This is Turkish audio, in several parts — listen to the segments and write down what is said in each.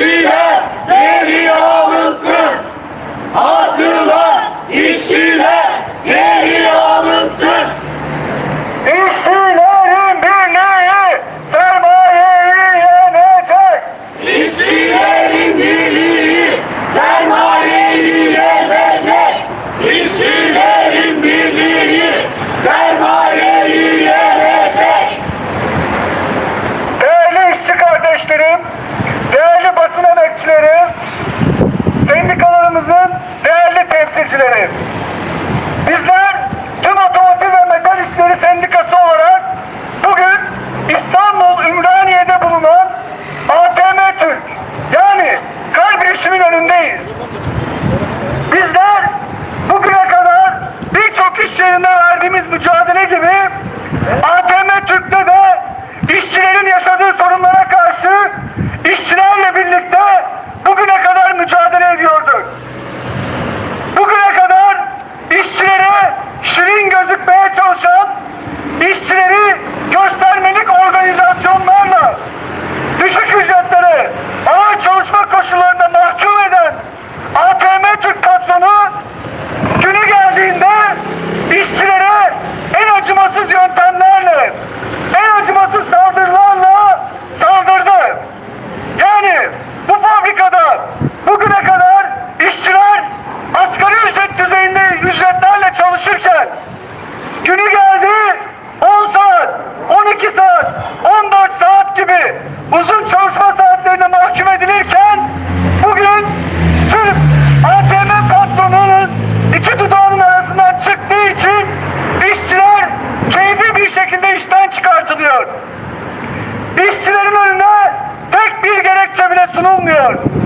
İşçiler geri Amen. Eröffnungen.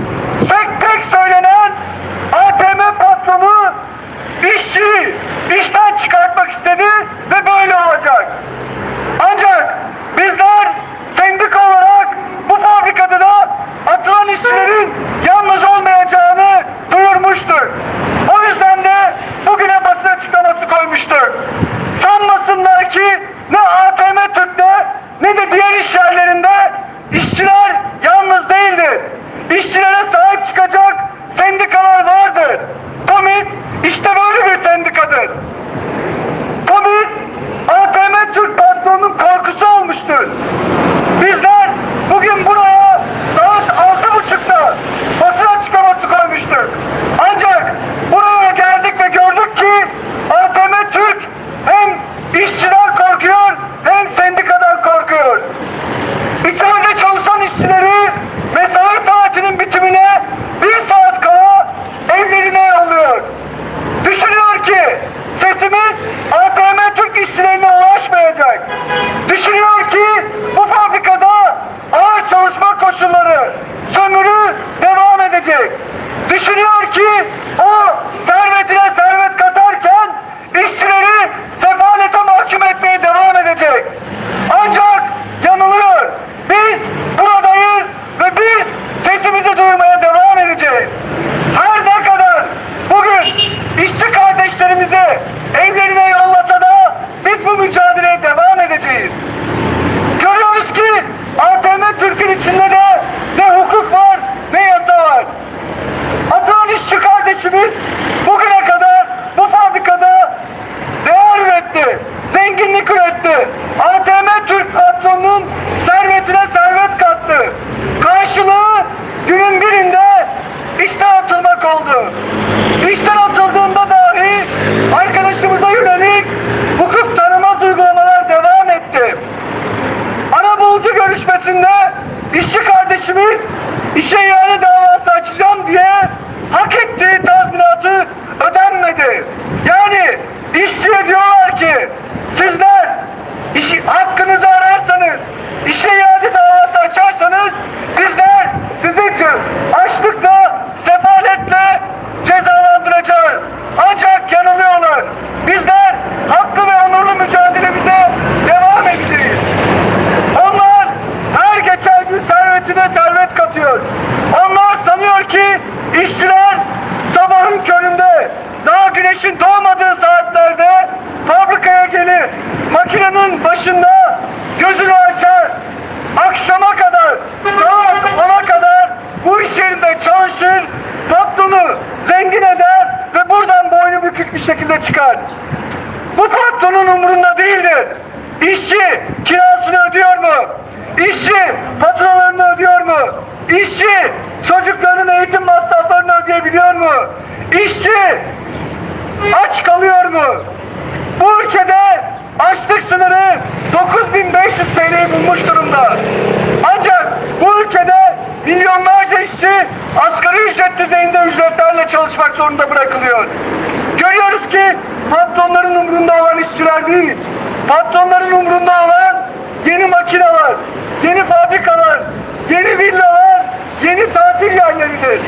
İşçi faturalarını ödüyor mu? İşçi çocuklarının eğitim masraflarını ödeyebiliyor mu? İşçi aç kalıyor mu? Bu ülkede açlık sınırı 9500 TL'yi bulmuş durumda. Ancak bu ülkede milyonlarca işçi asgari ücret düzeyinde ücretlerle çalışmak zorunda bırakılıyor. Görüyoruz ki patronların umrunda olan işçiler değil, patronların umrunda olan yeni makineler, yeni fabrikalar, yeni villalar, yeni tatil yerleridir.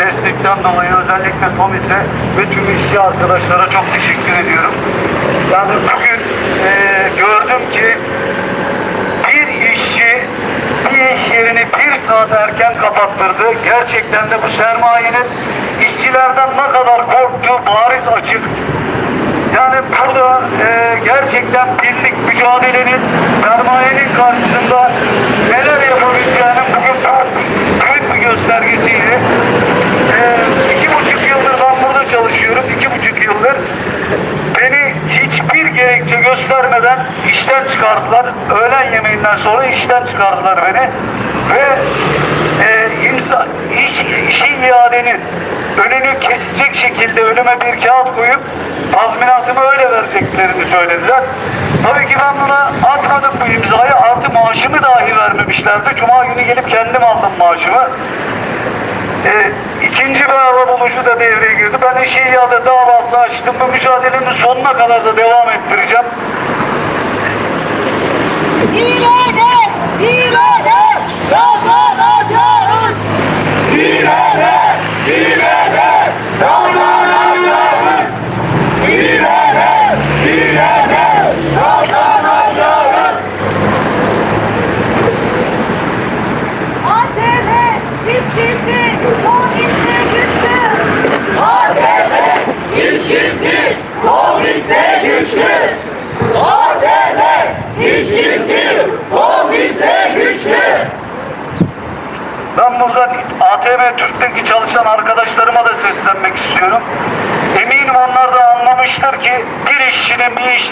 Destekten dolayı özellikle Tomis'e ve tüm işçi arkadaşlara çok teşekkür ediyorum. Yani bugün eee, gördüm ki bir işçi bir iş yerini bir saat erken kapattırdı. Gerçekten de bu sermayenin işçilerden ne kadar korktuğu bariz açık. Yani burada e, gerçekten birlik mücadelenin sermayenin karşısında neler yapabileceğinin bugün büyük bir göstergesiydi. Yemeğinden sonra işten çıkardılar beni. Ve e, imza, iş, işi iadenin önünü kesecek şekilde önüme bir kağıt koyup tazminatımı öyle vereceklerini söylediler. Tabii ki ben buna atmadım bu imzayı. Artı maaşımı dahi vermemişlerdi. Cuma günü gelip kendim aldım maaşımı. E, ikinci bir araba bulucu da devreye girdi. Ben işi iade davası açtım. Bu mücadelenin sonuna kadar da devam ettireceğim. ¡Miren! Ben burada ATM Türk'teki çalışan arkadaşlarıma da seslenmek istiyorum. Eminim onlar da anlamıştır ki bir işçinin bir iş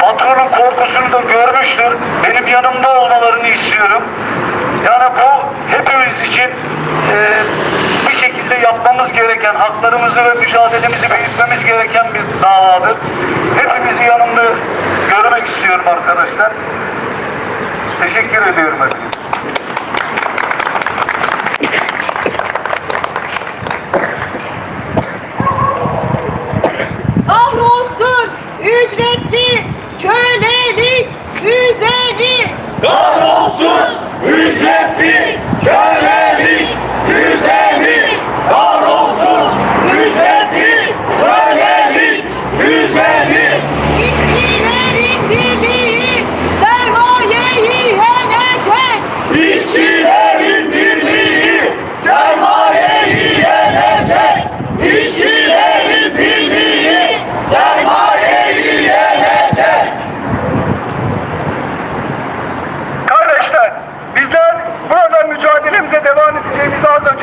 patronun korkusunu da görmüştür. Benim yanımda olmalarını istiyorum. Yani bu hepimiz için e, bir şekilde yapmamız gereken, haklarımızı ve mücadelemizi büyütmemiz gereken bir davadır. Hepimizi yanımda görmek istiyorum arkadaşlar. Teşekkür ediyorum efendim.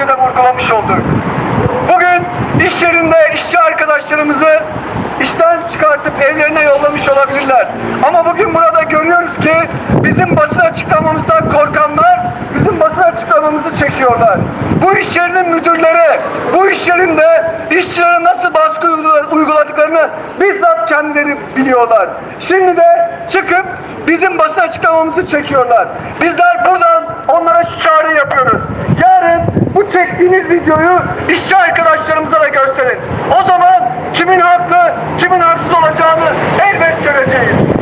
De vurgulamış olduk. Bugün iş yerinde işçi arkadaşlarımızı işten çıkartıp evlerine yollamış olabilirler. Ama bugün burada görüyoruz ki bizim basın açıklamamızdan korkanlar bizim basın açıklamamızı çekiyorlar. Bu iş yerinin müdürleri, bu iş yerinde işçilere nasıl uyguladıklarını bizzat kendileri biliyorlar. Şimdi de çıkıp bizim basın açıklamamızı çekiyorlar. Bizler buradan onlara şu çağrıyı yapıyoruz. Yarın bu çektiğiniz videoyu işçi arkadaşlarımıza da gösterin. O zaman kimin haklı, kimin haksız olacağını elbet göreceğiz.